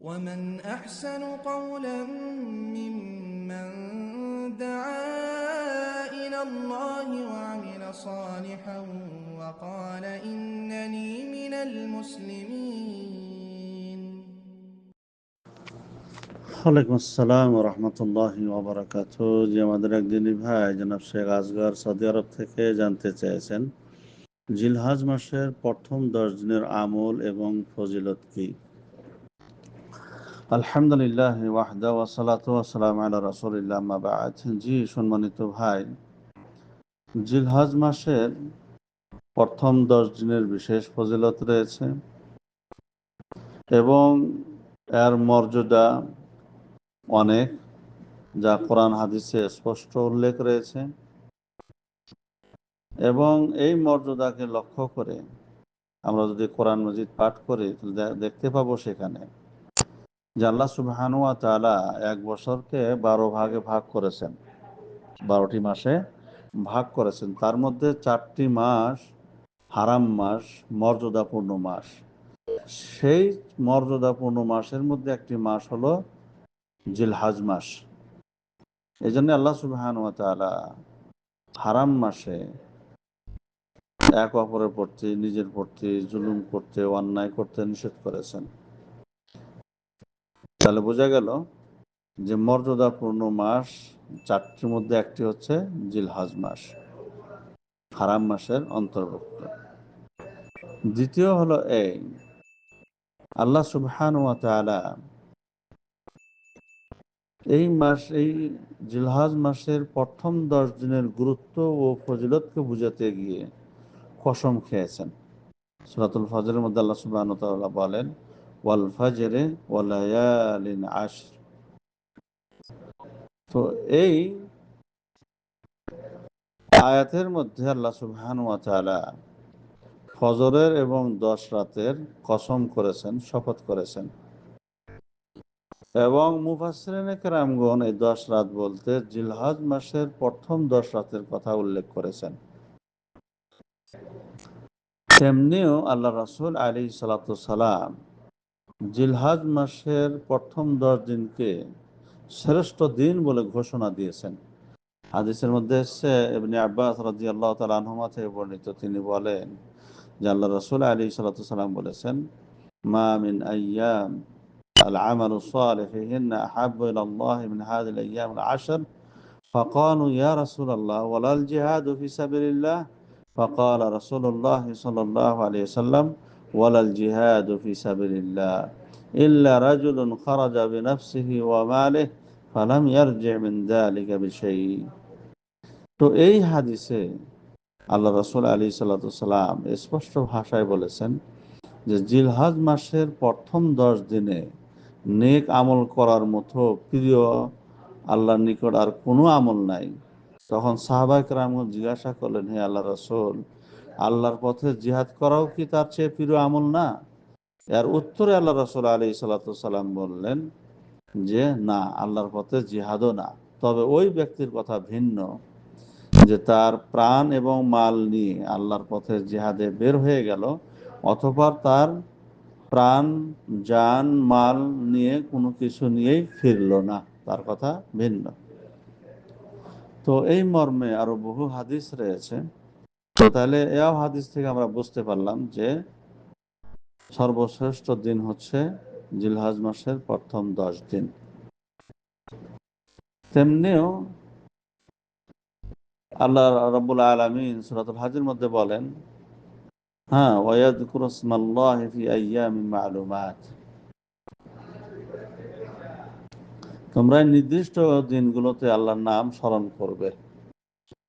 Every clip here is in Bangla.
ومن أحسن قولا ممن دعا إلى الله وعمل صالحا وقال إنني من المسلمين ওয়ালাইকুম আসসালাম রহমতুল্লাহ ওবরাকাত যে আমাদের একদিনই ভাই জনাব শেখ আসগর সৌদি আরব থেকে জানতে চেয়েছেন জিলহাজ মাসের প্রথম দশ দিনের আমল এবং ফজিলত কি আলহামদুলিল্লাহ ওয়াহদা ওয়াসালাত ওয়াসালাম আলা রাসূলিল্লাহ আম্মা বা'দ। জি, সম্মানিত ভাই, জিলহাজ মাসের প্রথম দশ দিনের বিশেষ ফজিলত রয়েছে এবং এর মর্যাদা অনেক, যা কোরআন হাদিসে স্পষ্ট উল্লেখ রয়েছে এবং এই মর্যাদাকে লক্ষ্য করে আমরা যদি কোরআন মজিদ পাঠ করি দেখতে পাবো সেখানে যে আল্লাহ সুবহানুয়া তাআলা এক বছরকে বারো ভাগে ভাগ করেছেন। বারোটি মাসে ভাগ করেছেন। তার মধ্যে চারটি মাস হারাম মাস, মর্যাদাপূর্ণ মাস। সেই মর্যাদাপূর্ণ মাসের মধ্যে একটি মাস হলো জিলহাজ মাস। এই জন্য আল্লাহ সুবহান হারাম মাসে এক অপরের প্রতি, নিজের প্রতি জুলুম করতে, অন্যায় করতে নিষেধ করেছেন। তাহলে বোঝা গেল যে মর্যাদাপূর্ণ মাস, চারটির মধ্যে একটি হচ্ছে জিলহাজ মাস, হারাম মাসের অন্তর্ভুক্ত। দ্বিতীয় হলো এই, আল্লাহ সুবহান এই মাস, এই জিলহাজ মাসের প্রথম দশ দিনের গুরুত্ব ও ফজিলতকে বুঝাতে গিয়ে কসম খেয়েছেন। সুরাতুল ফজরের মধ্যে আল্লাহ তাআলা বলেন ওয়াল ফাজরে ওয়া আশর। তো এই আয়াতের মধ্যে আল্লাহ সুবহানাহু ওয়া তাআলা ফজরের এবং দশ রাতের কসম করেছেন, শপথ করেছেন। এবং মুফাসরিনে কেরামগণ এই দশ রাত বলতে জিলহাজ মাসের প্রথম দশ রাতের কথা উল্লেখ করেছেন। তেমনিও আল্লাহ রাসুল আলী সালাম জিলহাজ মাসের প্রথম দশ দিনকে শ্রেষ্ঠ দিন বলে ঘোষণা দিয়েছেন হাদিসের মধ্যে এসছে ইবনে আব্বাস রাদিয়াল্লাহু তাআলা আনহুমা থেকে বর্ণিত তিনি বলেন যে আল্লাহ রাসূল আলী সালাম বলেছেন মা মিন আইয়াম العمل الصالح فيهن أحب إلى الله من هذه الأيام العشر فقالوا يا رسول الله ولا الجهاد في سبيل الله فقال رسول الله صلى الله عليه وسلم ولا الجهاد في سبيل الله إلا رجل خرج بنفسه وماله فلم يرجع من ذلك بشيء তো এই হাদিসে আল্লাহ রসুল আলী সাল্লাম স্পষ্ট ভাষায় বলেছেন যে জিলহাজ মাসের প্রথম দশ দিনে নেক আমল করার মতো প্রিয় আল্লাহর নিকট আর কোনো আমল নাই তখন সাহাবাই রাম জিজ্ঞাসা করলেন হে আল্লাহ রসুল আল্লাহর পথে জিহাদ করাও কি তার চেয়ে প্রিয় আমল না? এর উত্তরে আল্লাহ রসুল আলী সাল্লাম বললেন যে, না, আল্লাহর পথে জিহাদও না। তবে ওই ব্যক্তির কথা ভিন্ন, যে তার প্রাণ এবং মাল নিয়ে আল্লাহর পথে জিহাদে বের হয়ে গেল, অথবা তার প্রাণ যান মাল নিয়ে কোনো কিছু নিয়েই ফিরল না। তার কথা ভিন্ন। তো এই মর্মে আরও বহু হাদিস রয়েছে। তাহলে এ হাদিস থেকে আমরা বুঝতে পারলাম যে সর্বশ্রেষ্ঠ দিন হচ্ছে জিলহাজ মাসের প্রথম দশ দিন। তেমনিও আল্লাহ রব্বুল আলমিন সুরাতুল হাজির মধ্যে বলেন হ্যাঁ ফি আইয়ামিন মালুমাত। তোমরা নির্দিষ্ট দিনগুলোতে আল্লাহর নাম স্মরণ করবে।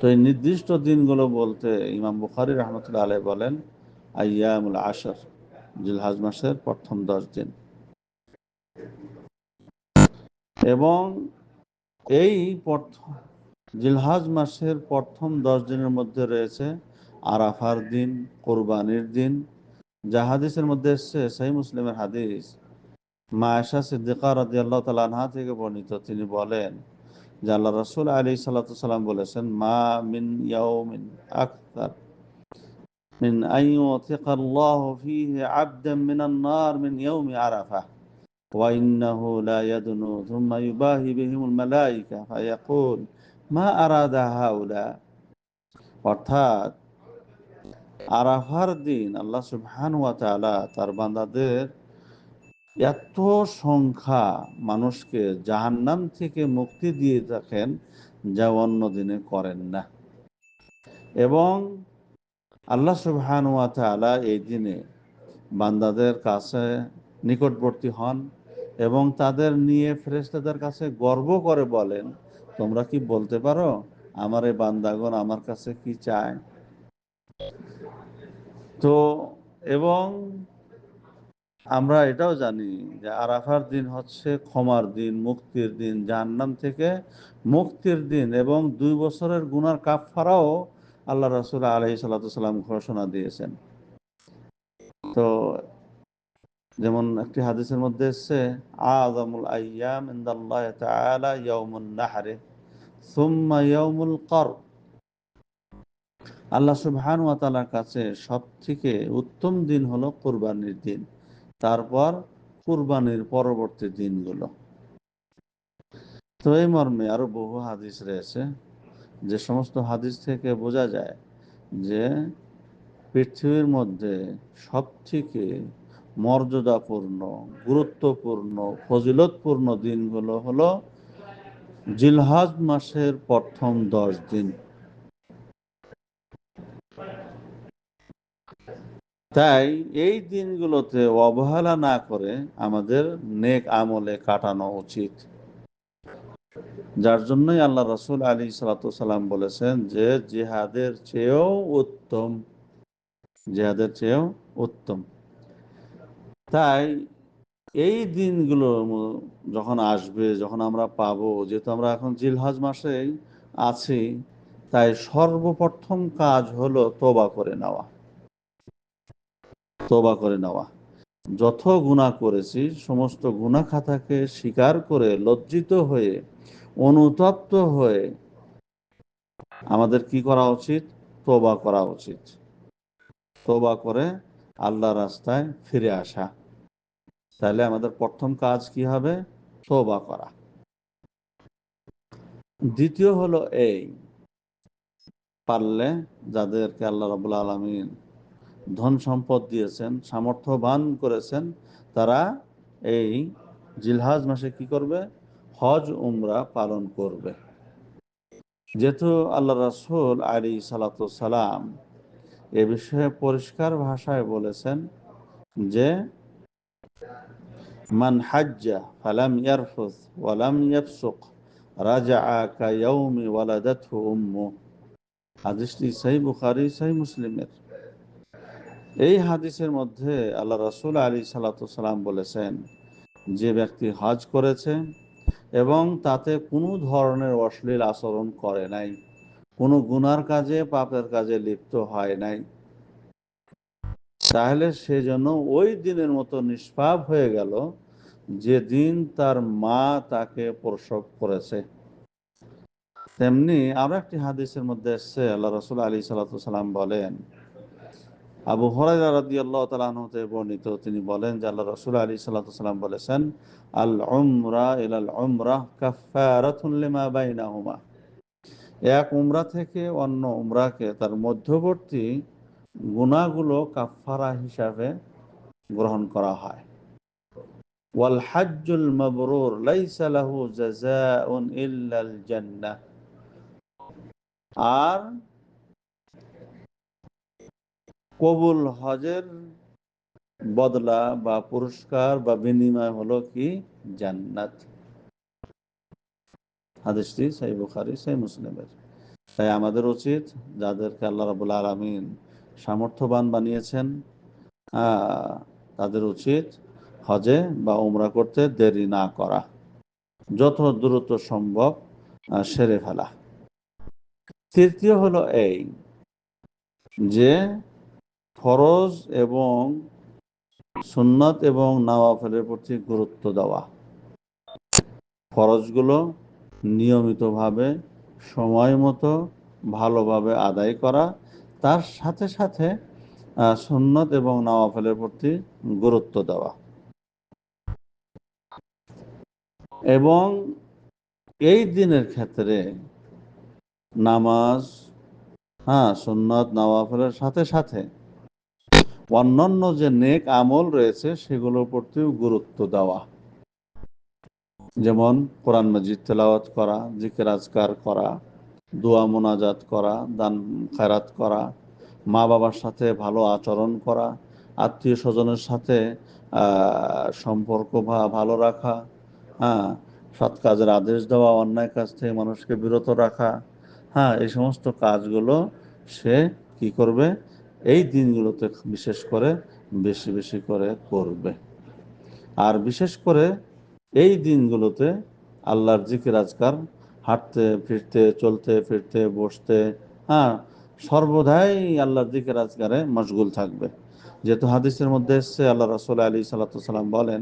তো এই নির্দিষ্ট দিনগুলো বলতে ইমাম বুখারি রহমতুল্লাহ আলাই বলেন, আইয়ামুল আশর, জিলহাজ মাসের প্রথম দশ দিন। এবং এই জিলহাজ মাসের প্রথম দশ দিনের মধ্যে রয়েছে আরাফার দিন, কোরবানির দিন। যা হাদিসের মধ্যে এসছে সেই মুসলিমের হাদিস। মা আয়সা সিদ্দিকা রাজি আল্লাহ তালা থেকে বর্ণিত, তিনি বলেন যে আল্লাহ রসুল আলী সাল্লাম বলেছেন মা মিন ইয়াউমিন আক্তার من أن يوثق الله فيه عبدا من النار من يوم عرفة وإنه لا يدنو ثم يباهي بهم الملائكة فيقول ما أراد هؤلاء অর্থাৎ আরাফার দিন আল্লাহ সুবহান ওয়া তাআলা তার বান্দাদের এত সংখ্যা মানুষকে জাহান্নাম থেকে মুক্তি দিয়ে থাকেন যা অন্য দিনে করেন না। এবং আল্লাহ সুবহান ওয়া এই দিনে বান্দাদের কাছে নিকটবর্তী হন এবং তাদের নিয়ে ফেরেশতাদের কাছে গর্ব করে বলেন, তোমরা কি বলতে পারো আমার এই বান্দাগণ আমার কাছে কি চায়? তো এবং আমরা এটাও জানি যে আরাফার দিন হচ্ছে ক্ষমার দিন, মুক্তির দিন। জাহান্নাম থেকে মুক্তির দিন এবং দুই বছরের গুনার কাফফারাও আল্লাহ রাসূল আলাইহিস সালাম ঘোষণা দিয়েছেন। তো যেমন একটি হাদিসের মধ্যে এসছে, আযামুল আইয়াম ইনদাল্লাহ তাআলা ইয়াউমুন নাহরে সুম্মা ইয়াউমুল কর আল্লাহ সুবহান ওয়া তাআলার কাছে সবথেকে উত্তম দিন হলো কুরবানির দিন। তারপর কুরবানির পরবর্তী দিনগুলো। তো এই মর্মে আরও বহু হাদিস রয়েছে, যে সমস্ত হাদিস থেকে বোঝা যায় যে পৃথিবীর মধ্যে সবথেকে মর্যাদাপূর্ণ, গুরুত্বপূর্ণ, ফজিলতপূর্ণ দিনগুলো হলো জিলহাজ মাসের প্রথম দশ দিন। তাই এই দিনগুলোতে অবহেলা না করে আমাদের নেক আমলে কাটানো উচিত। যার জন্যই আল্লাহ রসুল আলী সালাম বলেছেন যে জেহাদের চেয়েও উত্তম, জেহাদের চেয়েও উত্তম। তাই এই দিনগুলো যখন আসবে, যখন আমরা পাবো, যেহেতু আমরা এখন জিলহাজ মাসে আছি, তাই সর্বপ্রথম কাজ হলো তোবা করে নেওয়া। তোবা করে নেওয়া। যত গুণা করেছি, সমস্ত গুণা খাতাকে স্বীকার করে লজ্জিত হয়ে, অনুতপ্ত হয়ে আমাদের কি করা উচিত? তোবা করা উচিত। তোবা করে আল্লাহ রাস্তায় ফিরে আসা। তাহলে আমাদের প্রথম কাজ কি হবে? তোবা করা। দ্বিতীয় হলো এই, পারলে যাদেরকে আল্লাহ রাবুল আলমিন ধন সম্পদ দিয়েছেন, সামর্থ্যবান করেছেন, তারা এই জিলহাজ মাসে কি করবে? হজ, উমরা পালন করবে। যেহেতু আল্লাহ রাসুল আলী সালাম এ বিষয়ে পরিষ্কার ভাষায় বলেছেন যে, মান হাজ্জা ফালাম ইয়ারফুস ওয়ালাম ইয়াফসুক রাজাআ কায়াউমি ওয়ালাদাতহু উম্মু হাদিসটি সহিহ বুখারী সহিহ মুসলিমের। এই হাদিসের মধ্যে আল্লাহ রাসূল আলী সালাম বলেছেন, যে ব্যক্তি হজ করেছে এবং তাতে কোনো ধরনের অশ্লীল আচরণ করে নাই, কোনো গুনার কাজে, পাপের কাজে লিপ্ত হয় নাই, তাহলে সে যেন ওই দিনের মতো নিষ্পাপ হয়ে গেল যে দিন তার মা তাকে প্রসব করেছে। তেমনি আরও একটি হাদিসের মধ্যে এসছে, আল্লাহ রসুল আলী সাল্লাম বলেন আবু হরাইরা তাআলা হতে বর্ণিত, তিনি বলেন যে আল্লাহ রাসূল সালাতু সাল্লাম বলেছেন, আল উমরা এক উমরা থেকে অন্য উমরাকে তার মধ্যবর্তী গুনাহগুলো কাফফারা হিসাবে গ্রহণ করা হয়। ওয়াল মাবরুর আর কবুল হজের বদলা বা পুরস্কার বা বিনিময় হলো কি? জান্নাত। হাদিসটি সাই বুখারি সাই মুসলিমের। তাই আমাদের উচিত যাদেরকে আল্লাহ রাবুল আলমিন সামর্থ্যবান বানিয়েছেন তাদের উচিত হজে বা উমরা করতে দেরি না করা। যত দ্রুত সম্ভব সেরে ফেলা। তৃতীয় হলো এই যে ফরজ এবং সুন্নত এবং নাওয়াফেলের প্রতি গুরুত্ব দেওয়া। ফরজগুলো নিয়মিতভাবে সময় মতো ভালোভাবে আদায় করা। তার সাথে সাথে সুন্নত এবং নাওয়াফেলের প্রতি গুরুত্ব দেওয়া। এবং এই দিনের ক্ষেত্রে নামাজ হ্যাঁ সুন্নত, নওয়াফেলের সাথে সাথে অন্যান্য যে নেক আমল রয়েছে, সেগুলোর প্রতিও গুরুত্ব দেওয়া। যেমন কোরআন মজিদ তেলাওয়াত করা, জিকের আজকার করা, দোয়া মোনাজাত করা, দান খায়রাত করা মা বাবার সাথে ভালো আচরণ করা আত্মীয় স্বজনের সাথে সম্পর্ক ভালো রাখা হ্যাঁ সৎ কাজের আদেশ দেওয়া, অন্যায় কাজ থেকে মানুষকে বিরত রাখা হ্যাঁ এই সমস্ত কাজগুলো সে কি করবে? এই দিনগুলোতে বিশেষ করে বেশি বেশি করে করবে আর বিশেষ করে এই দিনগুলোতে আল্লাহর জিকির আজকার হাঁটতে ফিরতে চলতে ফিরতে বসতে হ্যাঁ সর্বদাই আল্লাহর জিকির আজকারে মশগুল থাকবে যেহেতু হাদিসের মধ্যে এসছে আল্লাহ রসুল আলী সাল্লাম বলেন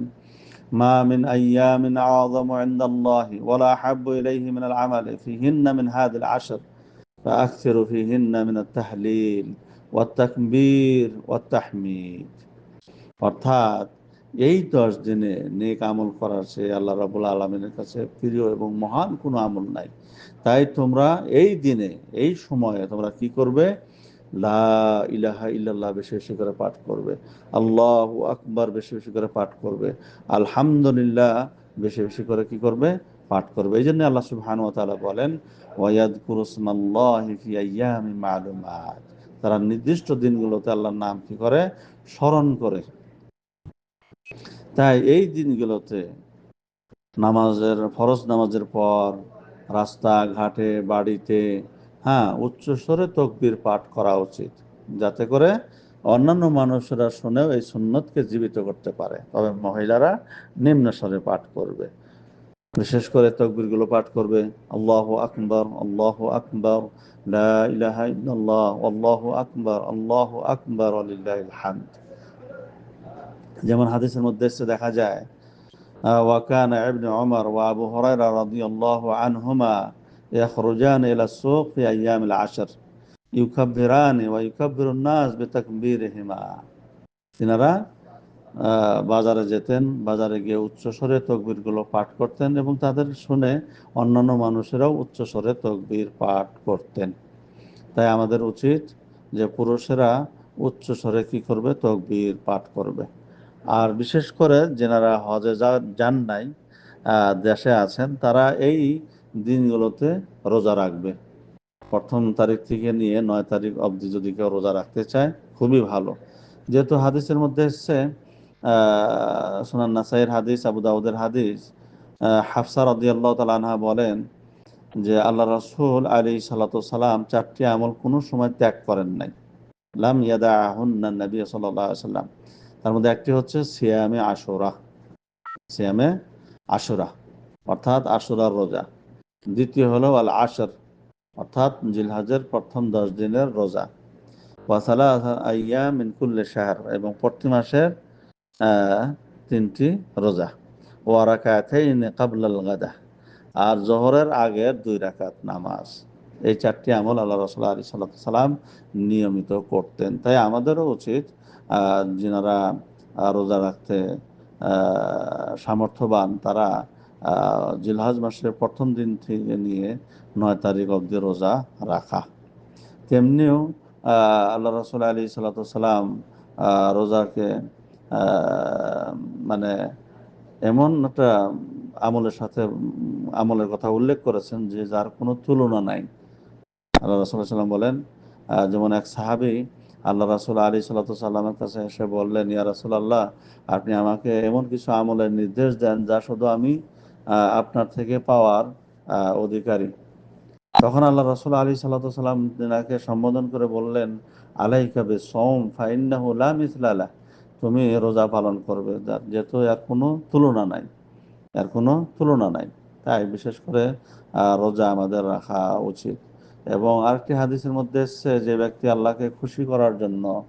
মা মিন আইয়ামিন আযম ইনদাল্লাহি ওয়ালা আহাব্বু ইলাইহি মিনাল আমালি ফিহিন্না মিন হাদিল আশর فأكثروا فيهن من التهليل ওয়াত্তাকবির ওয়াত্তাহমিদ অর্থাৎ এই দশ দিনে নেক আমল করার সে আল্লাহ রাবুল আলমিনের কাছে প্রিয় এবং মহান কোনো আমল নাই। তাই তোমরা এই দিনে, এই সময়ে তোমরা কি করবে? লা ইলাহা ইল্লাল্লাহ বেশি বেশি করে পাঠ করবে। আল্লাহ আকবার বেশি বেশি করে পাঠ করবে। আলহামদুলিল্লাহ বেশি বেশি করে কি করবে? পাঠ করবে। এই জন্য আল্লাহ সুবহান ওয়া তাআলা বলেন ওয়ায়াদকুরুসমাল্লাহি ফি আইয়ামিন মালুমাত। তারা নির্দিষ্ট দিনগুলোতে আল্লাহর নাম কি করে? স্মরণ করে। তাই এই দিনগুলোতে নামাজের, ফরজ নামাজের পর রাস্তা ঘাটে বাড়িতে হ্যাঁ উচ্চস্বরে তকবির পাঠ করা উচিত। যাতে করে অন্যান্য মানুষেরা শুনেও এই সুন্নতকে জীবিত করতে পারে। তবে মহিলারা নিম্ন স্বরে পাঠ করবে। বিশেষ করে তকবিরগুলো পাঠ করবে আল্লাহ আকবর আল্লাহ আকবর লা ইলাহা ইল্লাল্লাহ আল্লাহু আকবর আল্লাহু আকবর আলিল্লাহিল হামদ যেমন হাদিসের মধ্যে এসে দেখা যায় আহ, ওয়াকান ইবনে ওমর ওয়া আবু হুরায়রা রাদিয়াল্লাহু আনহুমা يخرجان إلى السوق في أيام العشر يكبران ويكبر الناس بتكبيرهما তিনারা আহ, বাজারে যেতেন, বাজারে গিয়ে উচ্চস্বরে তকবিরগুলো পাঠ করতেন এবং তাদের শুনে অন্যান্য মানুষেরাও উচ্চস্বরে তকবির পাঠ করতেন। তাই আমাদের উচিত যে পুরুষেরা উচ্চস্বরে কি করবে? তকবির পাঠ করবে। আর বিশেষ করে যেনারা হজে যান নাই দেশে আছেন, তারা এই দিনগুলোতে রোজা রাখবে। প্রথম তারিখ থেকে নিয়ে নয় তারিখ অবধি যদি কেউ রোজা রাখতে চায়, খুবই ভালো। যেহেতু হাদিসের মধ্যে এসছে সুনান নাসাইয়ের হাদিস, আবু দাউদের হাদিস হাফসা রাদিয়াল্লাহু তাআলা আনহা বলেন যে আল্লাহ রাসূল আলী সালাম চারটি আমল কোনো সময় ত্যাগ করেন নাই। লাম ইয়াদা আহুন্না নবী আলাইহি সাল্লাম। তার মধ্যে একটি হচ্ছে সিয়ামে আশুরা। সিয়ামে আশুরা, অর্থাৎ আশুরার রোজা। দ্বিতীয় হলো আল আশর, অর্থাৎ জিলহাজের প্রথম দশ দিনের রোজা। ওয়াসালা আইয়া মিনকুল্লে শাহর, এবং প্রতি মাসের তিনটি রোজা। ওয়ারাকাতাইন কাবলাল গাদা। আর জোহরের আগের দুই রাকাত নামাজ। এই চারটি আমল আল্লাহ রসুল্লাহ আলী সাল্লাম নিয়মিত করতেন। তাই আমাদেরও উচিত যিনারা রোজা রাখতে সামর্থ্যবান, তারা জিলহাজ মাসের প্রথম দিন থেকে নিয়ে নয় তারিখ অবধি রোজা রাখা। তেমনিও আল্লাহ রসুল আলী সাল্লাম রোজাকে মানে এমন একটা আমলের সাথে, আমলের কথা উল্লেখ করেছেন যে যার কোনো তুলনা নাই। আল্লাহ রসুল সাল্লাম বলেন যেমন এক সাহাবি, আল্লাহ রাসুল আলী সাল্লামের কাছে এসে বললেন, ইয়া রাসুল আল্লাহ আপনি আমাকে এমন কিছু আমলের নির্দেশ দেন যা শুধু আমি আপনার থেকে পাওয়ার অধিকারী। তখন আল্লাহ রাসুল আলী সাল্লাম তিনাকে সম্বোধন করে বললেন, আলাইকা বে সোম ফাইন্নাহু লা মিসলালা তুমি রোজা পালন করবে, যার- যেহেতু এর কোনো তুলনা নাই, এর কোনো তুলনা নাই। তাই বিশেষ করে রোজা আমাদের রাখা উচিত। এবং আরেকটি হাদিসের মধ্যে এসছে যে, ব্যক্তি আল্লাহকে খুশি করার জন্য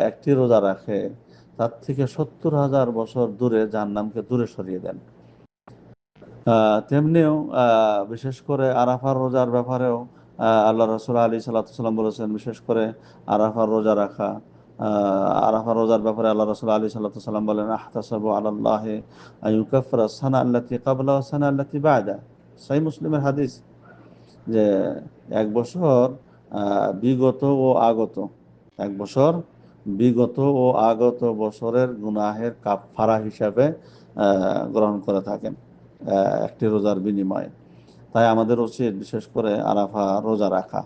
একটি রোজা রাখে, তার থেকে সত্তর হাজার বছর দূরে জাহান্নামকে দূরে সরিয়ে দেন। তেমনিও বিশেষ করে আরাফার রোজার ব্যাপারেও আল্লাহ রসুল আলী সাল্লাম বলেছেন, বিশেষ করে আরাফার রোজা রাখা। আরাফা রোজার ব্যাপারে আল্লাহ রসুল আলী সাল্লাহ সাল্লাম বলেন, আহতাসাবু আল্লাহ আয়ুকাফরা সানা আল্লাতি কাবলা সানা আল্লাতি বায়দা সাই মুসলিমের হাদিস যে এক বছর বিগত ও আগত, এক বছর বিগত ও আগত বছরের গুনাহের কাফারা হিসাবে গ্রহণ করে থাকেন একটি রোজার বিনিময়ে। তাই আমাদের উচিত বিশেষ করে আরাফা রোজা রাখা।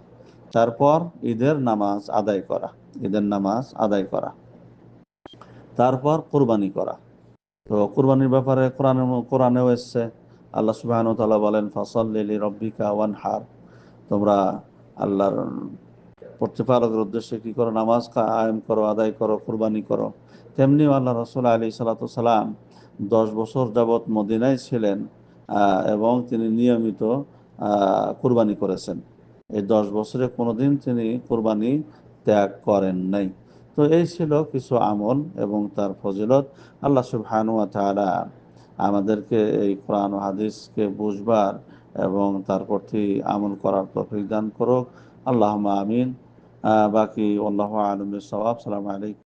তারপর ঈদের নামাজ আদায় করা, ঈদের নামাজ আদায় করা। তারপর কোরবানি করা। তো কোরবানির ব্যাপারে কোরআনে, কোরআনেও এসছে, আল্লাহ সুবাহ তাআলা বলেন ফসল লিলি রব্বিকা ওয়ান হার তোমরা আল্লাহর প্রতিপালকের উদ্দেশ্যে কি করো? নামাজ কায়েম করো, আদায় করো, কোরবানি করো। তেমনি আল্লাহ রসুল আলী সালাতাম দশ বছর যাবৎ মদিনায় ছিলেন এবং তিনি নিয়মিত কোরবানি করেছেন। এই দশ বছরে কোনোদিন তিনি কোরবানি ত্যাগ করেন নাই। তো এই ছিল কিছু আমল এবং তার ফজিলত। আল্লাহ সুবহানু ওয়া আমাদেরকে এই কোরআন হাদিসকে বুঝবার এবং তার প্রতি আমল করার তফিক দান করুক। আল্লাহ আমিন। বাকি আল্লাহ আলমের সবাব সালাম আলাইকুম।